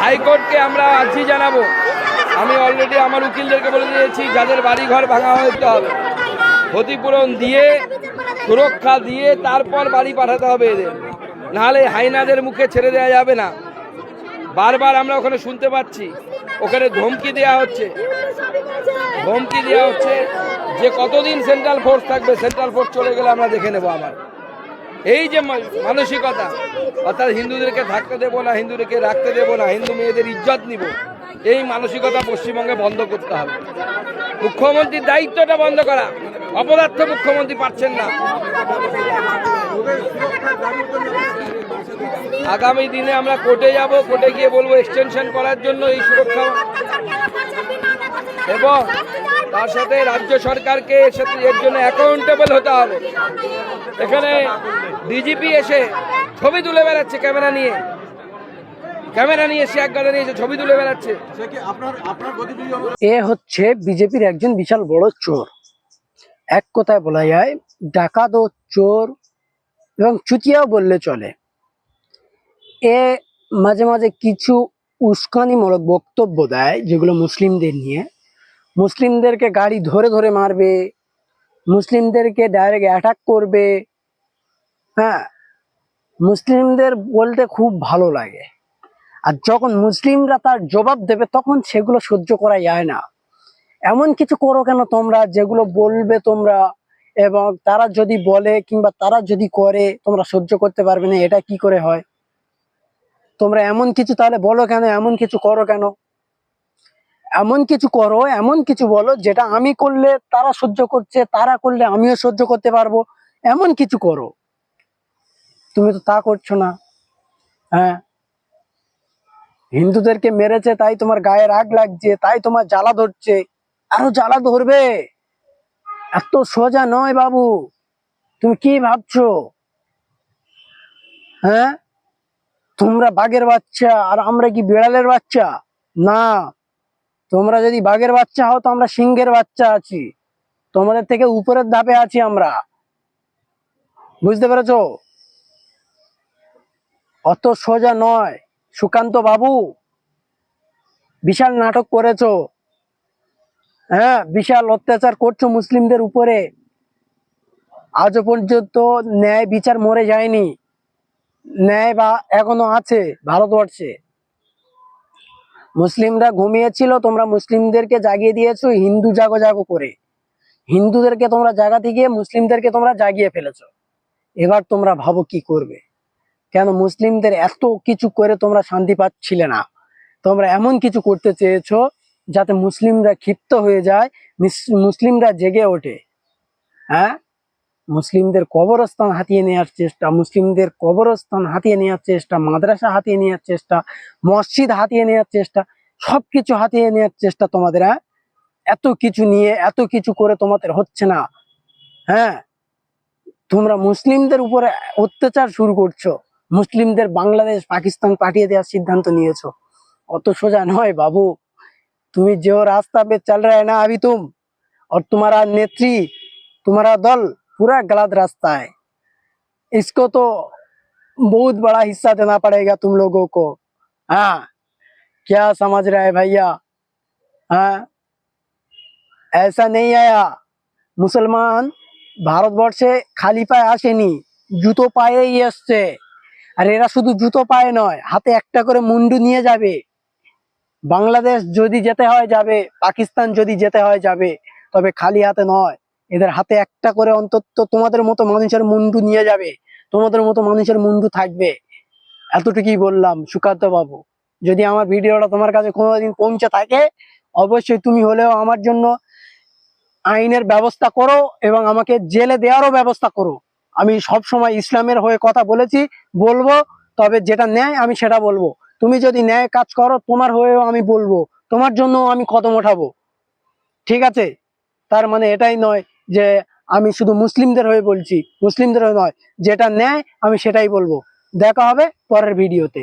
হাইকোর্টকে আমরা আর্জি জানাব। আমি অলরেডি আমার উকিলদেরকে বলে দিয়েছি, যাদের বাড়ি ঘর ভাঙা হতে হবে। ক্ষতিপূরণ দিয়ে, সুরক্ষা দিয়ে তারপর বাড়ি পাঠাতে হবে এদের। নাহলে হাইনাদের মুখে ছেড়ে দেওয়া যাবে না। বারবার আমরা ওখানে শুনতে পাচ্ছি, ওখানে ধমকি দেওয়া হচ্ছে। ধমকি দেওয়া হচ্ছে যে কতদিন সেন্ট্রাল ফোর্স থাকবে সেন্ট্রাল ফোর্স চলে গেলে আমরা দেখে নেব আবার। এই যে মানসিকতা, অর্থাৎ হিন্দুদেরকে থাকতে দেবো না, হিন্দুদেরকে রাখতে দেবো না, হিন্দু মেয়েদের ইজ্জত নিব, এই মানসিকতা পশ্চিমবঙ্গে বন্ধ করতে হবে। মুখ্যমন্ত্রীর দায়িত্বটা বন্ধ করা। অপদার্থ মুখ্যমন্ত্রী পাচ্ছেন না। আগামী দিনে আমরা কোর্টে যাব, কোর্টে গিয়ে বলব এক্সটেনশন করার জন্য এই সুরক্ষা। এবং তার সাথে রাজ্য সরকারকে এর জন্য অ্যাকাউন্টেবল হতে হবে। এখানে ডিজিপি এসে ছবি তুলে বেড়াচ্ছে ক্যামেরা নিয়ে। ক্যামেরা নিয়ে সে এক গাড়ি নিয়ে ছবি তুলে বেড়াচ্ছে। এ হচ্ছে বিজেপির একজন বিশাল বড় চোর। এক কথায় বলা যায় ডাকাত ও চোর এবং চুতিয়াও বললে চলে। এ মাঝে মাঝে কিছু উস্কানিমূলক বক্তব্য দেয় যেগুলো মুসলিমদের নিয়ে। মুসলিমদেরকে গাড়ি ধরে ধরে মারবে মুসলিমদেরকে ডাইরেক্ট অ্যাটাক করবে। হ্যাঁ মুসলিমদের বলতে খুব ভালো লাগে। আর যখন মুসলিমরা তার জবাব দেবে, তখন সেগুলো সহ্য করা যায় না। এমন কিছু করো কেন তোমরা যেগুলো বলবে তোমরা? এবং তারা যদি বলে কিংবা তারা যদি করে, তোমরা সহ্য করতে পারবে না, এটা কি করে হয়? তোমরা এমন কিছু তাহলে বলো কেন? এমন কিছু করো কেন? এমন কিছু করো, এমন কিছু বলো যেটা আমি করলে তারা সহ্য করছে, তারা করলে আমিও সহ্য করতে পারব। এমন কিছু করো। তুমি তো তা করছ না। হ্যাঁ। হিন্দুদেরকে মেরেছে, তাই তোমার গায়ে রাগ লাগছে, তাই তোমার জ্বালা ধরছে। আরও জ্বালা ধরবে। এত সোজা নয় বাবু। তুমি কি ভাবছ? হ্যাঁ? তোমরা বাঘের বাচ্চা, আর আমরা কি বিড়ালের বাচ্চা? না। তোমরা যদি বাঘের বাচ্চা হও, তো আমরা সিংহের বাচ্চা আছি। তোমাদের থেকে উপরের ধাপে আছি আমরা। বুঝতে পেরেছ? অত সোজা নয়। সুকান্ত বাবু, বিশাল নাটক করেছ। হ্যাঁ বিশাল অত্যাচার করছ মুসলিমদের উপরে। আজও পর্যন্ত ন্যায় বিচার মরে যায়নি। ন্যায় বা এখনও আছে ভারতবর্ষে। মুসলিমরা ঘুমিয়েছিল, তোমরা মুসলিমদেরকে জাগিয়ে দিয়েছ, হিন্দু জাগো জাগো করে। হিন্দুদেরকে তোমরা জাগাতে গিয়ে মুসলিমদেরকে তোমরা জাগিয়ে ফেলেছো। এবার তোমরা ভাবো কি করবে? কেন মুসলিমদের এত কিছু করে তোমরা শান্তি পাচ্ছিলে না? তোমরা এমন কিছু করতে চেয়েছো যাতে মুসলিমরা ক্ষিপ্ত হয়ে যায় মুসলিমরা জেগে ওঠে। হ্যাঁ? মুসলিমদের কবরস্থান হাতিয়ে নেওয়ার চেষ্টা, মুসলিমদের কবরস্থান হাতিয়ে নেওয়ার চেষ্টা, মাদ্রাসা হাতিয়ে নেওয়ার চেষ্টা, মসজিদ হাতিয়ে নেওয়ার চেষ্টা সব কিছু হাতিয়ে নেওয়ার চেষ্টা তোমাদের হ্যাঁ? এত কিছু নিয়ে, এত কিছু করে তোমাদের হচ্ছে না হ্যাঁ? তোমরা মুসলিমদের উপরে অত্যাচার শুরু করছ, মুসলিমদের বাংলাদেশ, পাকিস্তান পাঠিয়ে দেওয়ার সিদ্ধান্ত নিয়েছো। অত সোজা নয় বাবু, তুমি যে রাস্তা পে চাল রায় না আবি তুম আর তোমারা নেত্রী, তোমারা দল पूरा गलत रास्ता है इसको तो बहुत बड़ा हिस्सा देना पड़ेगा तुम लोगों को हाँ क्या समझ रहा है भैया हाँ ऐसा नहीं आया মুসলমান ভারতবর্ষে খালি পায়ে আসেনি জুতো পায়েই এসছে আর এরা শুধু জুতো পায়ে নয় হাতে একটা করে মুন্ডু নিয়ে যাবে বাংলাদেশ যদি যেতে হয় যাবে পাকিস্তান যদি যেতে হয় যাবে তবে খালি হাতে নয় এদের হাতে একটা করে অন্তত তোমাদের মতো মানুষের মুন্ডু নিয়ে যাবে। তোমাদের মতো মানুষের মুন্ডু থাকবে। এতটুকুই বললাম, সুকান্ত বাবু। যদি আমার ভিডিওটা তোমার কাছে কোনোদিন পৌঁছে থাকে, অবশ্যই তুমি হলেও আমার জন্য আইনের ব্যবস্থা করো এবং আমাকে জেলে দেওয়ারও ব্যবস্থা করো। আমি সব সময় ইসলামের হয়ে কথা বলেছি, বলব, তবে যেটা ন্যায় আমি সেটা বলব। তুমি যদি ন্যায় কাজ করো, তোমার হয়েও আমি বলব। তোমার জন্য আমি কদম ওঠাবো। ঠিক আছে? তার মানে এটাই নয়। যে আমি শুধু মুসলিমদের হয়ে বলছি, মুসলিমদের হয়ে নয়, যেটা নেয় আমি সেটাই বলব। দেখা হবে পরের ভিডিওতে।